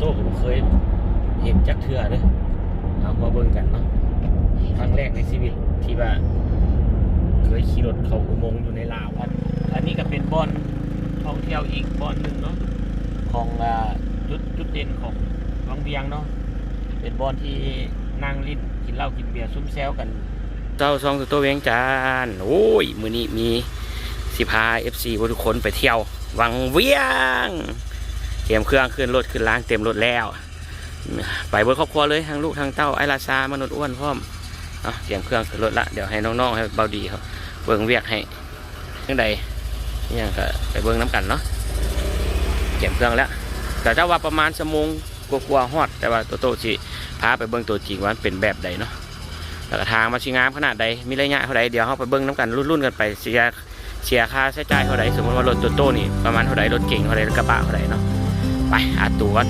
โต้ผมเคยเห็นจักเทื่อเด้อเอามาเบิ่งกันเนาะครั้งแรกในชีวิตที่ว่าเคยขี่รถเข้าอุโมงค์อยู่ในลาวอันอันนี้ก็เป็นบอนท่องเที่ยวอีกบอนหนึ่งเนาะของจุดจุดเด่นของวังเวียงเนาะเป็นบอนที่นั่งลิ้นกินเหล้ากินเบียร์ซุ้มแซวกันเจ้าซองตัวเวียงจานโอ้ยมือนี้มีสิพาเอฟซีทุกคนไปเที่ยว วังเวียง รียมเครื่องขึ้นรถขึ้นล้างเต็มรถแล้ว ไปเบิร์ครอบครัวเลยทั้งลูกทั้งเต้าไอราชามนุษย์อ้วนพร้อมเตรียมเครื่องขึ้นรถละเดี๋ยวให้น้องๆให้เบาดีเขาเบิ่งเวียกให้ยังใดนี่ยังก็ไปเบิ่งน้ำกันเนาะเตรียมเครื่องแล้วแต่เจ้าว่าประมาณชั่วโมงกว่าๆฮอด แต่ว่าตัวโตจิพาไปเบิ่งตัวจริงว่ามันเป็นแบบใดเนาะแล้วก็ทางมาชิงามขนาดใดมีระยะเท่าใดเดี๋ยวเราไปเบิ้งน้ำกันรุ่นๆกันไปเสียเสียค่าใช้จ่ายเท่าใดสมมติว่ารถโตโต้นี่ประมาณเท่าใดรถเก่งเท่าใดรถกระบะเท่าใดเนาะ ไปอาตัวก่อน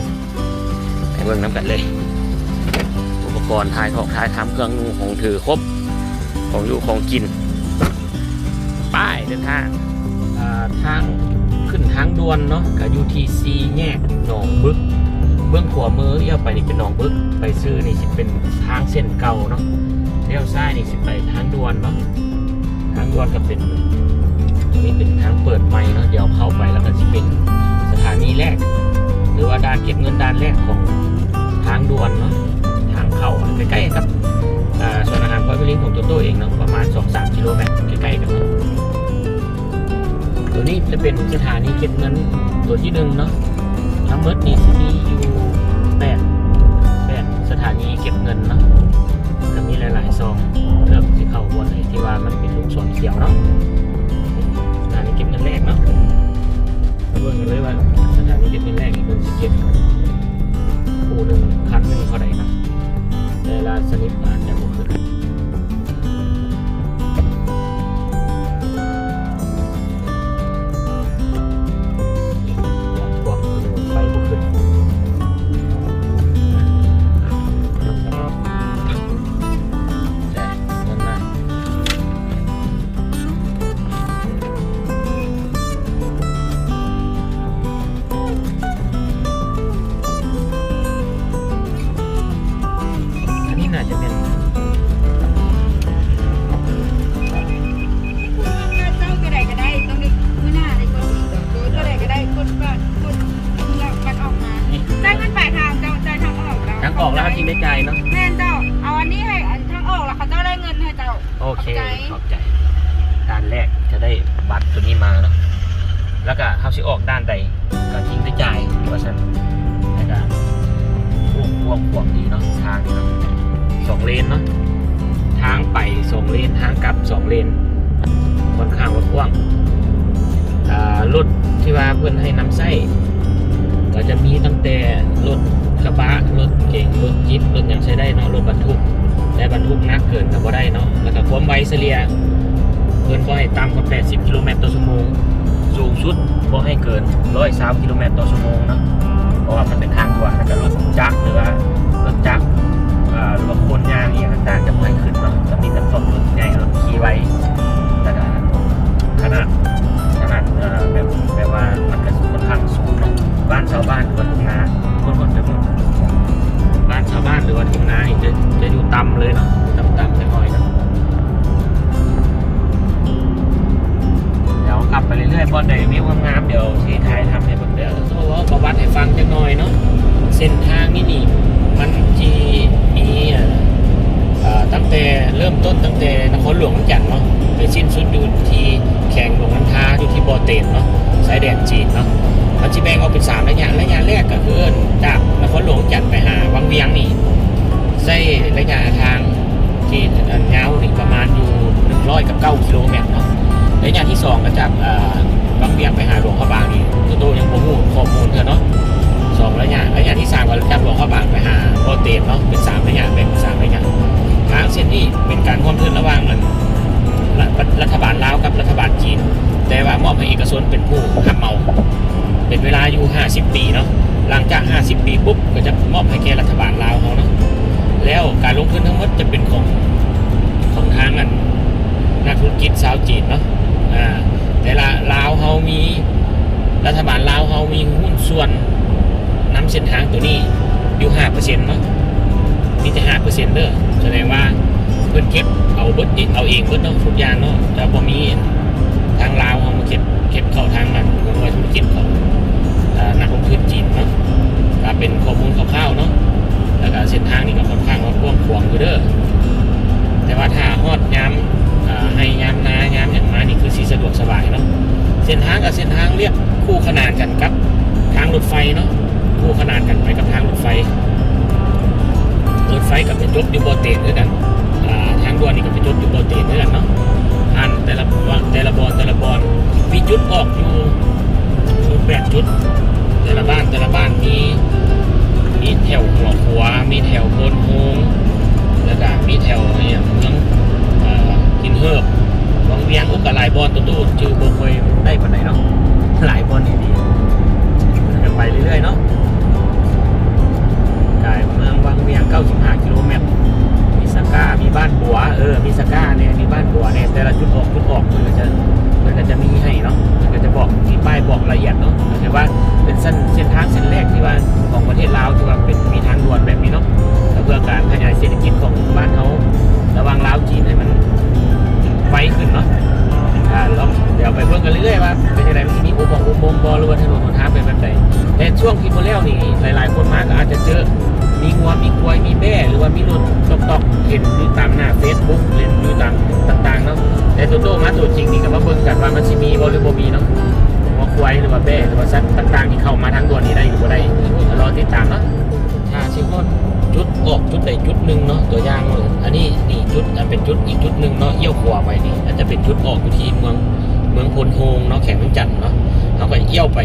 ไปเบิ้งน้ำกันเลย อุปกรณ์ทายถอกทายทำเครื่องนุ่งของถือครบ ของอยู่ของกินไปเดินทางทางขึ้นทางด่วนเนาะกับ UTC แยกหนองบึกเบื้องขวามือเลี้ยวไปนี่เป็นหนองบึกไปซื้อนี่สิเป็นทางเส้นเก่าเนาะเลี้ยวซ้ายนี่สิไปทางด่วนเนาะทางด่วนก็เป็นตรงนี้เป็นทางเปิดใหม่เนาะเดี๋ยวเข้าไปแล้วก็จะเป็นสถานีแรก หรือว่าด่านเก็บเงินด่านแรกของทางด่วนเนาะทางเข้าอะใกล้ๆกับอ่าส่วนอาหารพอยต์ลิงของตัวโตเองเนาะประมาณ 2-3กิโลเมตรใกล้ๆกันเนาะตัวนี้จะเป็นสถานีเก็บเงินตัวที่หนึ่งเนาะทั้งหมดนี่ที่มีอยู่แปดแปดสถานีเก็บเงินเนาะก็มีหลายๆซองเลือกที่เข้าบนไหนที่ว่ามันเป็นลูกศรเขียวเนาะสถานีเก็บเงินแรกเนาะมาเบิ่งกันเลยว่า สถานีเก็บเงินแรกนี่เป็นสิเก็บคู่หนึ่งคันหนึ่งเท่าไหร่นะแต่ละสนิทอาจจะบ่คือกัน เลนเนาะทางไปสองเลนทางกลับสองเลนค่อนข้างว่ากว้างรถที่ว่าเพื่อนให้นำไส้ก็จะมีตั้งแต่รถกระบะรถเก๋งรถจิ๊บรถอย่างใช้ได้เนาะรถบรรทุกแต่บรรทุกนักเกินก็บ่ได้เนาะแล้วก็ความไวเฉลี่ยเพิ่อนบ่ให้ต่ำกว่า 80 กิโลเมตรต่อชั่วโมงสูงสุดบ่ให้เกิน103กิโลเมตรต่อชั่วโมงเนาะเพราะว่ามันเป็นทางด่วนแล้วก็รถจักรหรือว่ารถจักร หรือว่าคนยางอีกต่างๆจะบ่ให้ขึ้นเนาะจะมีแต่พวกรถใหญ่รถขี่ไว้ขนาดขนาดแบบแบบว่ามันก็ค่อนข้างสูงเนาะบ้านชาวบ้านหรือว่าทุ่งนาคนคนจะบ้านชาวบ้านหรือว่าทุ่งนานี่จะจะอยู่ต่ำเลยเนาะ รัฐบาลลาวกับรัฐบาลจีน แต่ว่ามอบให้เอกชนเป็นผู้ขับเมา เป็นเวลาอยู่ 50 ปีเนาะหลังจาก 50 ปีปุ๊บก็จะมอบให้แก่รัฐบาลลาวเขาเนาะแล้วการลงทุนทั้งหมดจะเป็นของของทางนั้นนักธุรกิจชาวจีนเนาะอ่าแต่ละลาวเขามีรัฐบาลลาวเขามีหุ้นส่วนน้ำเส้นทางตัวนี้อยู่ห้าเปอร์เซ็นต์เนาะนี่จะห้าเปอร์เซ็นต์เด้อแสดงว่า เพิ่นเก็บเอาเบิดเองเอาเองเบิดเนาะทุกอย่างเนาะจะบ่มีทางลาวเอามาเก็บเก็บเข้าทางมันเพราะว่าธุรกิจของนักลงทุนจีนเนาะก็เป็นข้อมูลคร่าวๆเนาะแล้วก็เส้นทางนี่ก็ค่อนข้างว่ากว้างขวางอยู่เด้อแต่ว่าถ้าฮอดยา แปดจุด แต่ละบ้านแต่ละบ้านมีมีแถวหัวขัวมีแถวโพนโฮงแล้วก็มีแถวเนี่ยเมืองกินเฮิบวังเวียงอุกกะหลายบอลตู้ตู้จือโบเคยได้ปานไหนเนาะหลายบอลนี่ดีกันไปเรื่อยๆเนาะกายเมืองวังเวียง 95 กิโลเมตรมีสก้ามีบ้านบัวเออมีสก้าเนี่ยมีบ้านบัวเนี่ยแต่ละจุดออกจุดออกมันก็ จันเนาะเขาก็เอี้ยวไป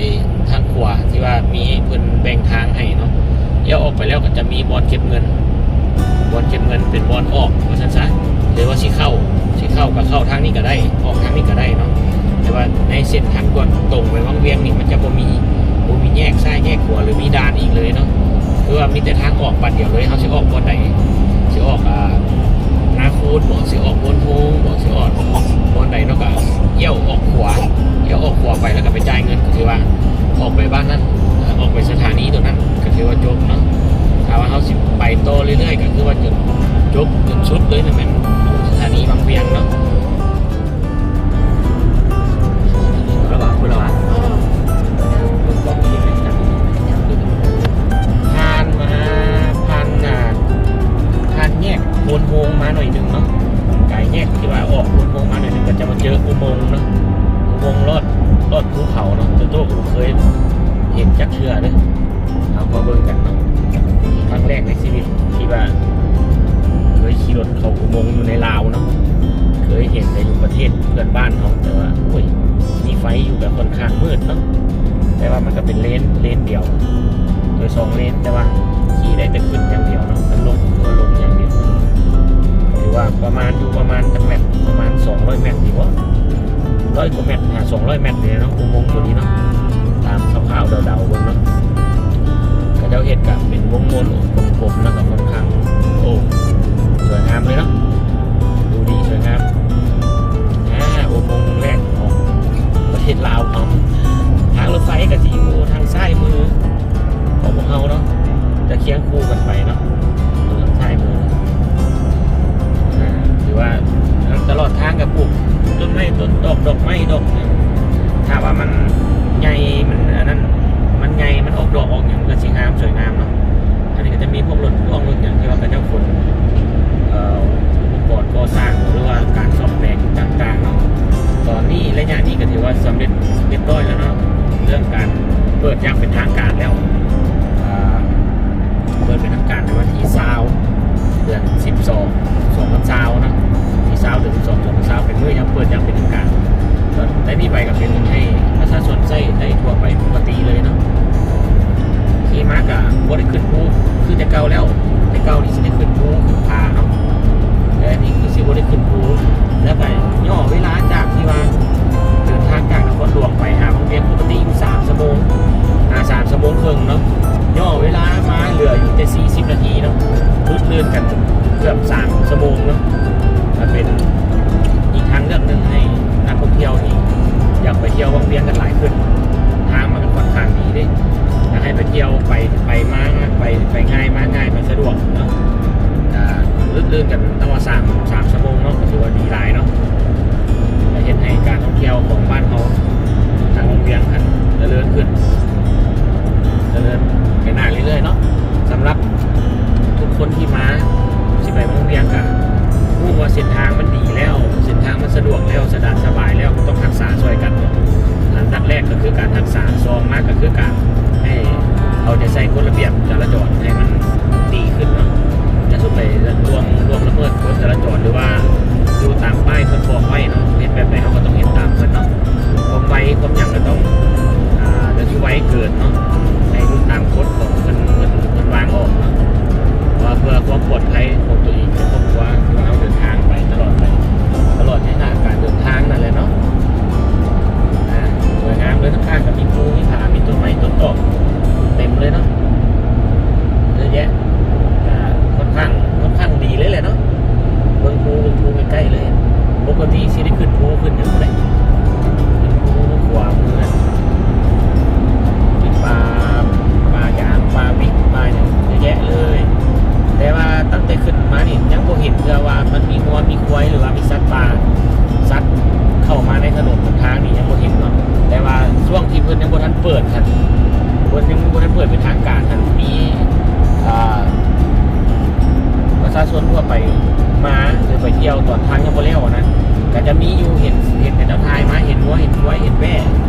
ทางขวาที่ว่ามีเพิ่นแบ่งทางให้เนาะเอี้ยวออกไปแล้วก็จะมีบอลเก็บเงิน บอลเก็บเงินเป็นบอลออกว่าซั่นซะหรือว่าสิเข้าสิเข้าก็เข้าทางนี้ก็ได้ออกทางนี้ก็ได้เนาะแต่ว่าในเส้นทางด่วนตรงไปวังเวียงนี่มันจะบ่มีบ่มีแยกซ้ายแยกขวาหรือมีด่านอีกเลยเนาะคือว่ามีแต่ทางออกบัดเดียวเลยเขาสิออกบอลไหนสิออกอ่า นาคูดบอกสิออกบนทูบอกสิออกบนใดเนาะก็เยี่ยวออกขวาเยี่ยวออกขวาไปแล้วก็ไปจ่ายเงินก็ถือว่าออกไปบ้านนั้นออกไปสถานีตัวนั้นก็ถือว่าจบเนาะถ้าว่าเขาสิไปโตเรื่อยๆก็คือว่าจนจบจนชุดเลยนะแม่นสถานีบางเวียงเนาะ ปิดอย่างเป็นทางการแล้วอ่าเปิดเป็นทางการในวันที่ซาวเดือนสิบสองสองวันซาวนะที่ซาวเดือนสิบสองสองวันซาวเป็นเมื่อยังเปิดยังเป็นทางการส่วนได้นี่ไปกับเป็นให้ประชาชนใช้ได้ทั่วไปปกติเลยเนาะขี่มากอะบ่ได้ขึ้นภูคือแต่เก่าแล้วแต่เก่านี่สิได้ขึ้นภูขึ้นผาเนาะแต่อันนี้คือสิบ่ได้ขึ้นภูแล้วก็ย่อเวลาจากที่ว่า เดินทางจากนครหลวงไปหาบางเวียนปกติอยู่สามชั่วโมงอาสามชั่วโมงครึ่งเนาะย่อเวลามาเหลืออยู่แต่สี่สิบนาทีเนาะรุดเลื่อนกันเกือบสามชั่วโมงเนาะมาเป็นอีกทางเลือกหนึ่งให้นักท่องเที่ยวนี่อยากไปเที่ยววังเวียงกันหลายขึ้นทางมันก็ค่อนข้างดีด้อยากให้ไปเที่ยวไปไปมาไปไปง่ายมาง่ายไปสะดวกเนาะอ่าลื่นๆกันตั้งว่าสามสามชั่วโมงเนาะก็ถือว่าดีหลายเนาะ จะเห็นให้การท่องเที่ยวของบ้านเขาทางโรงเรียนกันเจริญขึ้นเจริญไปหน้าเรื่อยๆเนาะสำหรับทุกคนที่มาสิไปโรงเรียนกันรู้ว่าเส้นทางมันดีแล้ว เส้นทางมันสะดวกแล้วสะดวกสบายแล้วต้องรักษาช่วยกันเนาะอันดับแรกก็คือการรักษาซองมากก็คือการให้เราจะใส่กฎระเบียบจราจรให้มันดีขึ้นเนาะจะสุดไปรวมรวมละเมิดกฎจราจรหรือว่า ดูตามป้ายคนบอกไว้เนาะเห็นแบบไหนเขาก็ต้องเห็นตามเพิ่นเนาะความไวความหยังก็ต้องอ่าเดี๋ยวที่ไว้เกิดเนาะให้ดูตามกฎของ ค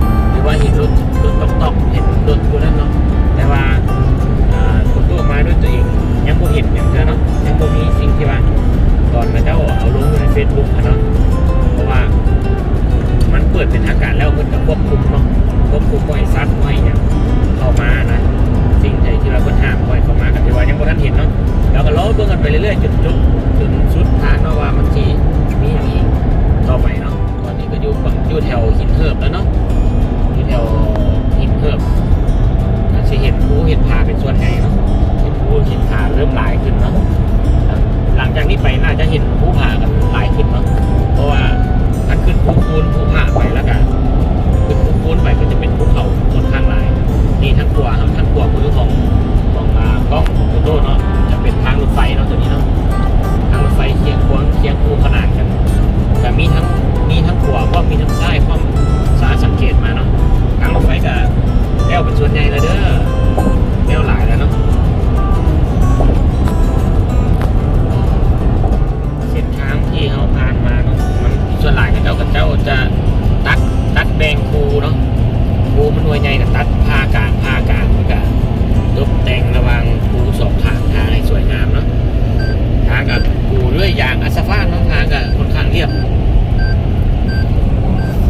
คูด้วยยางอัสฟานเนาะทางกับค่อนข้างเรียบ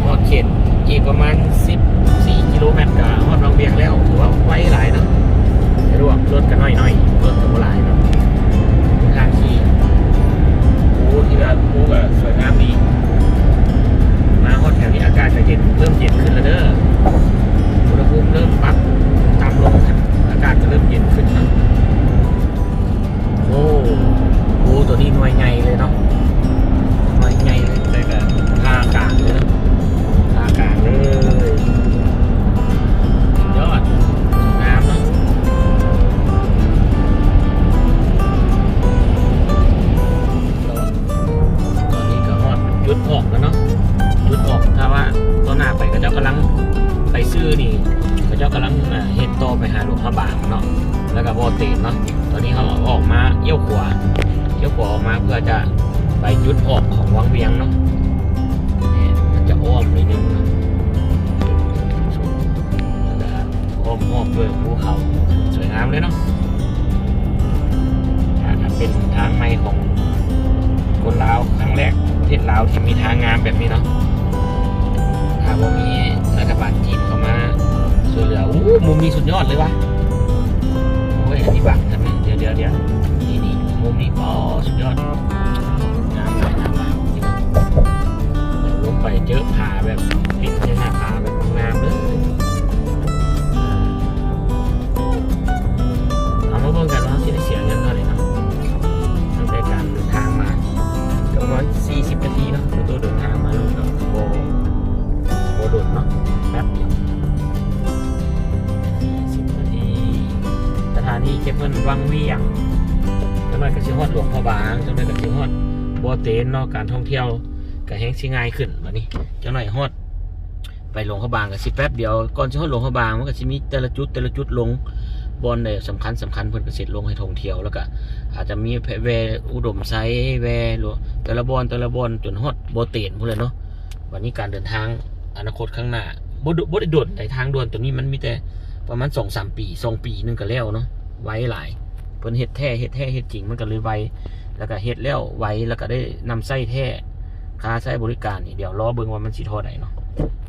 ฮอดเขตอีกประมาณ 14 กิโลเมตรก็ฮอดบางเบียงแล้วถือว่าไวหลายเนาะสะดวกรถก็น้อยๆรถก็บ่หลายเนาะทางขี่ภูที่ว่าภูก็สวยงามดีมาฮอดแถวนี้อากาศก็เย็นเริ่มเย็นขึ้นแล้วเด้ออุณหภูมิเริ่มปรับต่ำลงอากาศก็เริ่มเย็นขึ้นนะโอ้ ตัวนี้หน่วยใหญ่เลยเนาะหน่วยใหญ่เลยแต่ก็ทางกลางเลยเนาะอากาศเลยสุดยอดสวยงามเนาะตอนนี้ก็ฮอดจุดออกแล้วเนาะจุดออกถ้าว่าตอนหน้าไปก็เจ้ากำลังไปซื้อนี่ก็เจ้ากำลังอ่าเฮ็ดต่อไปหาหลวงพระบางเนาะแล้วก็โบเตนเนาะตอนนี้เขาออกมาเยี่ยวขวา เยี่ยวขวาออกมาเพื่อจะไปจุดออกของวังเวียงเนาะเนี่ยมันจะอ้อมนิดนึงนะอ้อมอ้อมด้วยภูเขาสวยงามเลยเนาะอ่าเป็นทางใหม่ของคนลาวครั้งแรกประเทศลาวที่มีทางงามแบบนี้เนาะถ้าว่ามีรัฐบาลจีนเข้ามาช่วยเหลืออู้มุมนี้สุดยอดเลยวะโอ้ยอันนี้บังทำไมเดี๋ยวเดี๋ยวเดี๋ยว นี่นี่ การท่องเที่ยวก็แห้งสิง่ายขึ้นบัดนี้จังหน่อยฮอด ไปหลวงพระบางก็สิแป๊บเดียวก่อนสิฮอดหลวงพระบางมันก็สิมีแต่ละจุดแต่ละจุดลงบอลเนี่ยสำคัญสำคัญเพิ่นก็สิลงให้ท่องเที่ยวแล้วก็อาจจะมีแวอุดมไซด์แวหรือแต่ละบอลแต่ละบอลจนฮอดโบเตนพวกเลยเนาะวันนี้การเดินทางอนาคตข้างหน้าบดบดด่วนในทางด่วนตัวนี้มันมีแต่ประมาณสองสามปีสองปีนึงก็แล้วเนาะไว้หลายเพิ่นเฮ็ดแท้เฮ็ดแท้เฮ็ดจริงมันก็เลยไว แล้วก็เฮ็ดแล้วไว้แล้วก็ได้นำไส้แท้ค่าใช้บริการนี่เดี๋ยวรอเบิ่งว่ามันสิเท่าใดเนาะ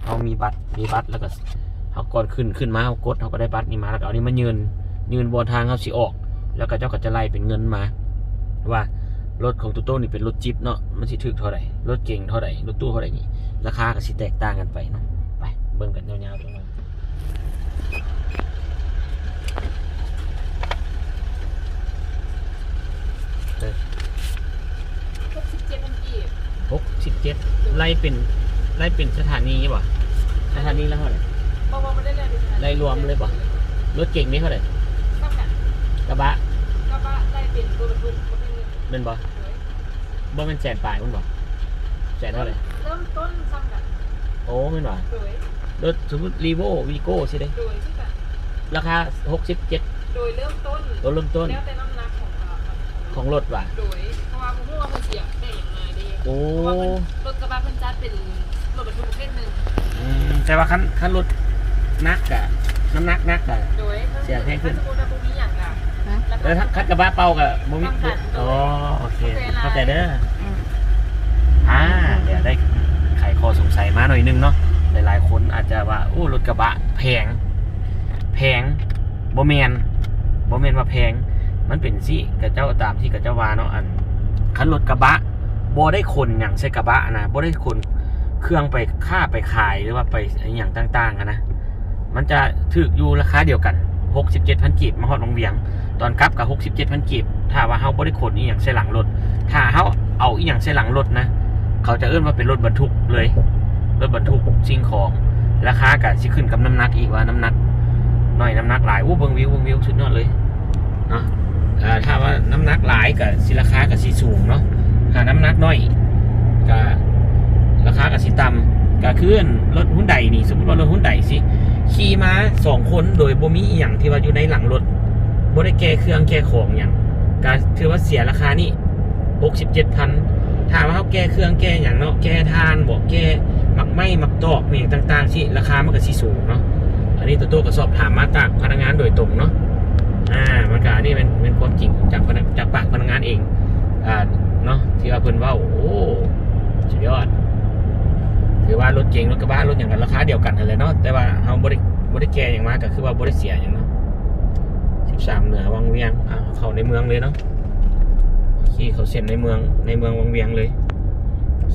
เฮามีบัตรมีบัตรแล้วก็เฮาก่อนขึ้นขึ้นมาเฮากดเฮาก็ได้บัตรนี้มาแล้วเอานี่มายืนยืนบนทางเฮาสิออก แล้วก็เจ้าก็จะไล่เป็นเงินมา ว่ารถของตู้โต้นี่เป็นรถจิ๊บเนาะมันสิถึกเท่าไหร่รถเก่งเท่าไหร่รถตู้เท่าไหร่นี่ราคาก็สิแตกต่างกันไปเนาะไปเบิ่งกันยาวๆตรงนั้นหกสิบเจ็ดพันกีบ หกสิบเจ็ดไล่เป็นไล่เป็นสถานีป่ะสถานีแล้วเท่าไหร่บอกว่าไม่ได้เลยไล่รวมเลยป่ะรถเก่งนี่เท่าไหร่ต้องกันกระบะก็ว่าได้เป็นตัวบรรทุกก็เป็นเงินเป็นป่ะบ่เป็นแสนปลายมันป่ะแสนเท่าไหร่เริ่มต้นซ้ำกันโอ้ไม่นป่ะโดยรถสมมติรีโววีโก้ใช่ไหมโดยที่กันราคาหกสิบเจ็ดโดยเริ่มต้นตัวเริ่มต้นแล้วแต่น้ำหนักของเราของรถว่ะโดยเพราะว่าผมว่ามันเสีย โอ้เพราะว่ามันรถกระบะเพันจัดเป็นรถบรรทุกประเภทหนึ่งอืมแต่ว่าคันคันรถนักอะน้ำหนักนักอะ โดยเสียแพงขึ้น ถ้าสมมติว่าพวกนี้อย่างละแล้วแล้วถ้าคันกระบะเป่ากับโมมิต้องกันอ๋อโอเคโอเคนะเข้าใจเด้ออ่าเดี๋ยวได้ไขข้อสงสัยมาหน่อยนึงเนาะหลายๆ คนอาจจะว่าโอ้รถกระบะแพงแพงโบแมนโบแมนว่าแพง มันเป็นสิกระเจ้าตามที่กระเจ้าว่าเนาะอันคันรถกระบะโบได้คนอย่างใส่กระบะนะโบได้คนเครื่องไปค่าไปขายหรือว่าไปอย่างต่างๆอะนะมันจะถึกอยู่ราคาเดียวกัน67,000กีบมาฮอดโรงเวียง ตอนกลับกับ67,000กีบถ้าว่าเฮาบได้ขนอีหยังใส่หลังรถ ถ้าเฮาเอาอีหยังใส่หลังรถนะ เขาจะเอื้อนว่าเป็นรถบรรทุกเลย รถบรรทุกสิ่งของ ราคาก็สิขึ้นกับน้ำหนักอีกว่าน้ำหนักน้อยน้ำหนักหลายอู้เบิงวิวเบิงวิวสุดยอดเลยเนาะถ้าว่าน้ำหนักหลายก็สิราคาก็สิสูงเนาะ ถ้าน้ำหนักน้อยก็ราคาก็สิต่ำก็คือรถหุ้นใดนี่สมมติว่ารถหุ้นใดสิขี่มาสองคนโดยบ่มีอหย่างที่ว่าอยู่ในหลังรถบ่ได้แก้เครื่องแก้ของอย่างก็ถือว่าเสียราคานี่หกสิบเจ็ดพันถามว่าเขาแก้เครื่องแก้อย่างเนาะแก้ทานบอกแก้หมักไหมหมักตอกอหย่างต่างๆสิราคามันก็สิสูงเนาะอันนี้ตัวโตก็สอบถามมาจากพนักงานโดยตรงเนาะอ่ามันก็อันนี้เป็นเป็นความจริงจากจากปากพนักงานเองอ่า เนาะที่ว่าเพิ่นว่าโอ้สุดยอดถือว่ารถเก๋งรถกระบะรถอย่างกันราคาเดียวกันนั่นแหละเนาะแต่ว่าเราบริบริแกอย่างมากก็คือว่าบริเสียอย่างเนาะสิบสามเหนือวังเวียงอ่าเข้าในเมืองเลยเนาะขี่เขาเส้นในเมืองในเมืองวังเวียงเลย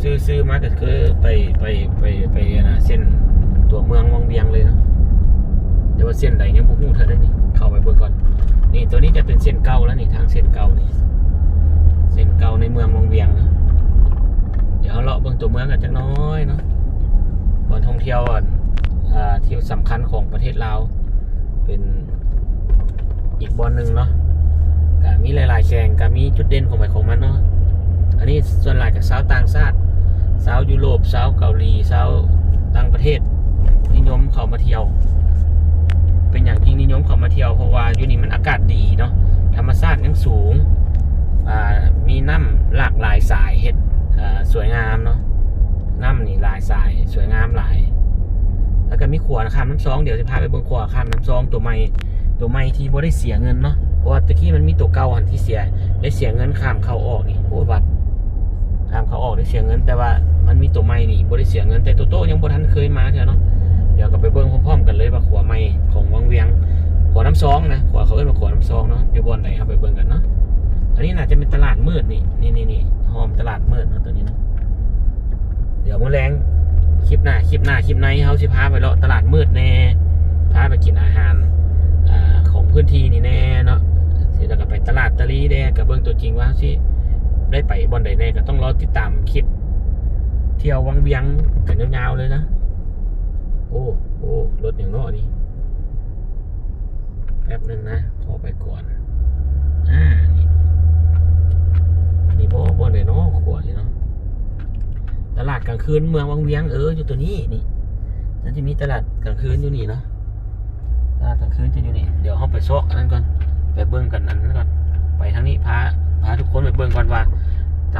ซื้อซื้อมาก็คือไปไปไปไปนะเส้นตัวเมืองวังเวียงเลยเนาะแต่ว่าเส้นใดยังบ่ฮู้เท่าได้นี่เข้าไปเบิ่งก่อน นี่ตัวนี้จะเป็นเส้นเก่าแล้วนี่ทางเส้นเก่านี่ เส้นเก่าในเมืองวงเวียงนะเดี๋ยวเราะเบิ่งตัวเมืองกันจักน้อยเนาะบ่อนท่องเที่ยวอะอ่าที่สำคัญของประเทศลาวเป็นอีกบอนหนึ่งเนาะก็มีหลายๆแข่งก็มีจุดเด่นของมันของมันเนาะอันนี้ส่วนหลายกับสาวต่างชาติสาวยุโรปสาวเกาหลีสาวต่างประเทศ นิยมเข้ามาเที่ยว เป็นอย่างยิ่งนิยมเข้ามาเที่ยวเพราะว่าอยู่นี่มันอากาศดีเนาะธรรมชาติยังสูง มีน้ำหลากหลายสายเฮ็ดสวยงามเนาะน้ำนี่หลายสายสวยงามหลาย แล้วก็มีขวดข้ามน้ำซองเดี๋ยวจะพาไปเบิ่งขวดข้ามน้ำซองตัวใหม่ตัวใหม่ที่บ่ได้เสียเงินเนาะเพราะว่าตะกี้มันมีตัวเก่าหันที่เสีย ได้เสียเงินข้ามเข้าออกนี่โอ้วัดข้ามเข้าออกได้เสียเงิน แต่ว่ามันมีตัวใหม่นี่บ่ได้เสียเงิน แต่ตัวโตยังบ่ทันเคยมาเถอะเนาะเดี๋ยวก็ไปเบิ่งพร้อมๆกันเลยว่าขวดใหม่ของวังเวียงขวดน้ำซองนะขวดเขาเรียกว่าขวดน้ำซองเนาะอยู่บนไหนเอาไปเบิ่งกันเนาะ อันนี้น่าจะเป็นตลาดมืดนี่นี่นี่นี่หอมตลาดมืดเนาะตัวนี้เนาะเดี๋ยวมื้อแรงคลิปหน้าคลิปหน้าคลิปในเฮาสิพาไปเลาะตลาดมืดแน่พาไปกินอาหารอของพื้นที่นี่แน่เนาะสิแล้วก็ไปตลาดตะลีแน่กับเบิ่งตัวจริงว่าสิได้ไปบอนใดแน่ก็ต้องรอติดตามคลิป เที่ยววังเวียงกันยาวๆเลยนะ โอ้โอ้รถอย่างเนอนี่แป๊บหนึ่งนะขอร่อน ลาง คืนเมืองวังเวียงเอออยู่ตัวนี้นี่นั่นจะมีตลาดกลางคืนอยู่นี่เนาะตลาดกลางคืนจะอยู่นี่เดี๋ยวเราไปซอกอันนั้นก่อนไปเบิ่งกันอันนั้นก่อนไปทางนี้พาพาทุกคนไปเบิ่งก่อนว่า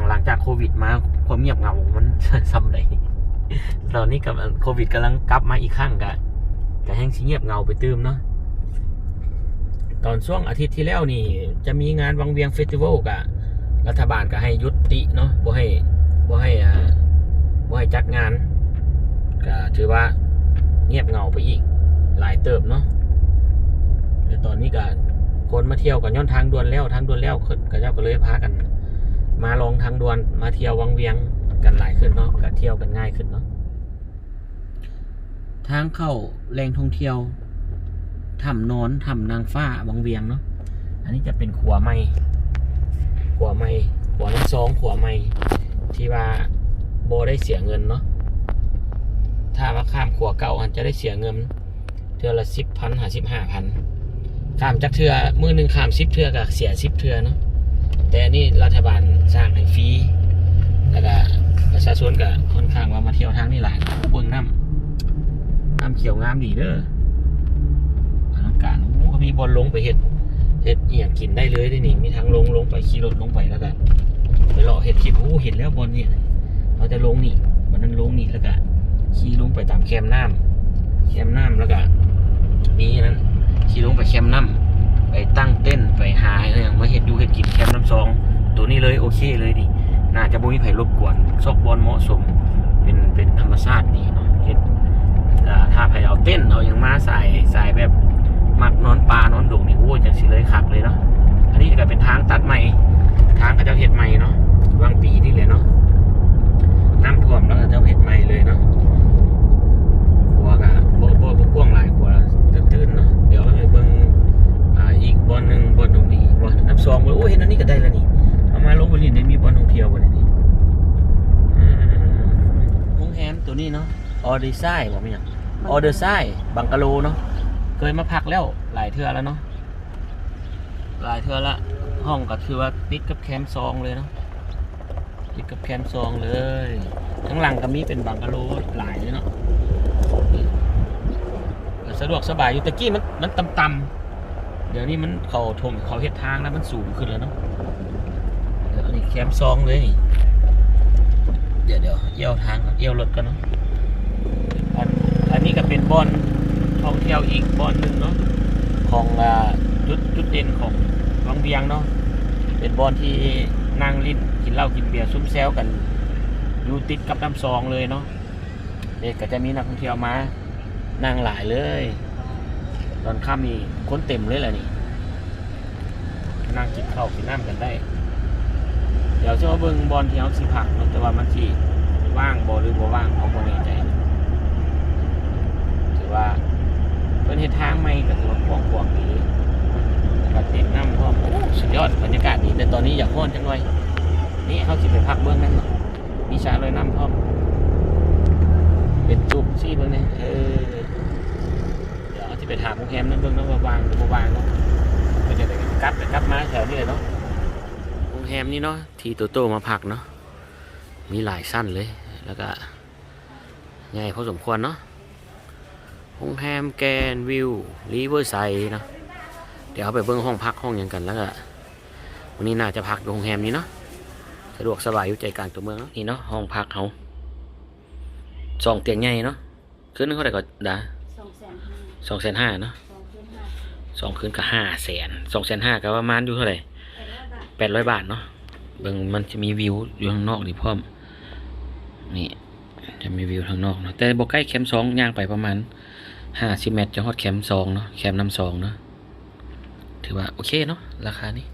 หลังจากโควิดมาความเงียบเหงา มันซ้ำใดตอนนี้กับโควิดกำลังกลับมาอีกครั้งกะกะแห้งสิเงียบเหงาไปตืมเนาะตอนช่วงอาทิตย์ที่แล้วนี่ จะมีงานวังเวียงเฟสติวัลกะรัฐบาลก็ให้ยุติเนาะบ่ให้บ่ให้อ่า บ่ให้จัดงานก็ถือว่าเงียบเงาไปอีก หลายเติบเนาะแต่ตอนนี้ก็คนมาเที่ยวกันย้อนทางด่วนแล้วทางด่วนแล้วก็เจ้าก็เลยพากัน มาลองทางด่วนมาเที่ยววังเวียงกันหลายขึ้นเนาะก็เที่ยวกันง่ายขึ้นเนาะทางเข้าแหล่งท่องเที่ยวถ้ำนอนถ้ำนางฟ้าวังเวียงเนาะอันนี้จะเป็นขัวไม้ขัวไม่ขัวน้ำซองขัวไม่ที่ว่า โบได้เสียเงินเนาะถ้าว่าข้ามขัวเก่าอันจะได้เสียเงิน เทือละสิบพันหาสิบห้าพันข้ามจากเทือมือหนึ่งข้ามสิบเทือกับเสียสิบเทือเนาะแต่นี่รัฐบาลสร้างให้ฟรีแล้วก็ประชาชนก็ค่อนข้างว่ามาเที่ยวทางนี้หลายเบิ่งน้ำน้ำเขียวงามดีเด้ออลังการโอ้มีบอลลงไปเห็ดเห็ดเอียงกินได้เลยได้นี่มีทางลงลงไปขี่รถลงไปแล้วกันไปเลาะเห็ดคลิปโอ้เห็นแล้วบอลเนี่ย เราจะลงนี่วันนั้นลงนี่แล้วก็ขี่ลงไปตามแคมน้ำแคมน้ำแล้วก็มีนั้นขี่ลงไปแคมน้ำไปตั้งเต้นไปหาอะไรอย่างมาเห็ดดูเห็ดกินแคมน้ำซอง ตัวนี้เลยโอเคเลยดิน่าจะบ่มีไผรบกวนซอกบอลเหมาะสม เป็นเป็นธรรมชาติดีเนาะเห็ดถ้าไผเอาเต้นเอาอย่างมาใส่ใส่แบบมักนอนปลานอนดงนี่โอ้ยจังสิเลยคักเลยเนาะอันนี้ก็เป็นทางตัดใหม่ทางก็เจ้าเห็ดใหม่เนาะวางปีนี่เลยเนาะ น้ำท่วมแล้วก็เจ้าเห็ดใหม่เลยเนาะกลัวกะบ่บ่บ่กว้างหลายกลัวตื่นๆเนาะเดี๋ยวไปเบิ่งอ่าอีกบอลหนึ่งบอลตรงนี้บอลน้ำซองบ่โอ้ยเห็นอันนี้ก็ได้แล้วนี่เอามาลงบริเวณนี้มีบอลท่องเที่ยวบ่ได้นี่อืมโรงแรมตัวนี้เนาะออเดอร์ไซบ่มีหยังออเดอร์ไซบังกะโลเนาะเคยมาพักแล้วหลายเทื่อแล้วเนาะหลายเทื่อละห้องก็คือว่าติดกับแคมป์ซองเลยเนาะ ติดกับแคมป์ซองเลยทั้งหลังก็มีเป็นบังกะโลหลายเลยเนาะสะดวกสบายอยู่ตะกี้มันมันต่ำๆเดี๋ยวนี้มันเขาถมเขาเฮ็ดทางแล้วมันสูงขึ้นแล้วเนาะเดี๋ยวนี้แคมป์ซองเลยนี่เดี๋ยวเดี๋ยวเอี่ยวทางเอี่ยวรถกันเนาะอันอันนี้ก็เป็นบอนท่องเที่ยวอีกบอนหนึ่งเนาะของจุดจุดเด่นของวังเวียงเนาะเป็นบอนที่ นั่งลิ้นกินเหล้ากินเบียร์ซุ้มแซวกัน อยู่ติดกับน้ำซองเลยเนาะเด็กก็จะมีนักท่องเที่ยวมานั่งหลายเลย ตอนค่ำนี่คนเต็มเลยแหละนี่นั่งกินข้าวกินน้ำกันได้ เดี๋ยวจะมาเบิ่งบอลที่เขาสิผักนาะแต่ว่ามันสิว่างบ่หรือบ่ว่างเขาบ่แน่ใจถือว่าเป็นเหตุทางใหม่ก็ถือว่ากว้างขวา งดีแล้วก็ติน้ำพร้อมโอ้สุดยอดบรรยากาศดีแต่ตอนนี้อยากห้อนจังเลยนี่เขาสิไปพักเบื้องนั่นเนาะมีชาลอยน้ำพร้อมเป็นจุบซี่เบื้องนี่เออเดี๋ยวเขาสิไปถามโรงแรมนั้นเบื้องนั้นว่าวางหรือบ่วางเนาะก็จะได้กลับไปกลับมาแถวนี้เลยเนาะโรงแรมนี่เนาะที่โตโตมาพักเนาะมีหลายสั้นเลยแล้วก็ใหญ่พอสมควรเนาะโรงแรมแกนวิวรีเวอร์ไซด์เนาะ เดี๋ยวเอาไปเบิ่งห้องพักห้องหยังกันแล้วก็วันนี้น่าจะพักอยู่โรงแรมนี้เนาะสะดวกสบายอยู่ใจกลางตัวเมืองเนาะนี่เนาะห้องพักเขาสองเตียงใหญ่เนาะคืนนึงเขาได้ก็ได้สองแสนห้าสองแสนห้าเนาะสองคืนห้าสองคืนก็ห้าแสนสองแสนห้าก็ประมาณอยู่เท่าไหร่แปดร้อยบาทแปดร้อยบาทเนาะเบิ่งมันจะมีวิวอยู่ข้างนอกนี่พร้อมนี่จะมีวิวทางนอกเนาะแต่บอกใกล้แคมป์สองย่างไปประมาณห้าสิบเมตรจะฮอดแคมป์ซองเนาะแคมป์น้ำซองเนาะ ถือว่าโอเคเนาะราคานี้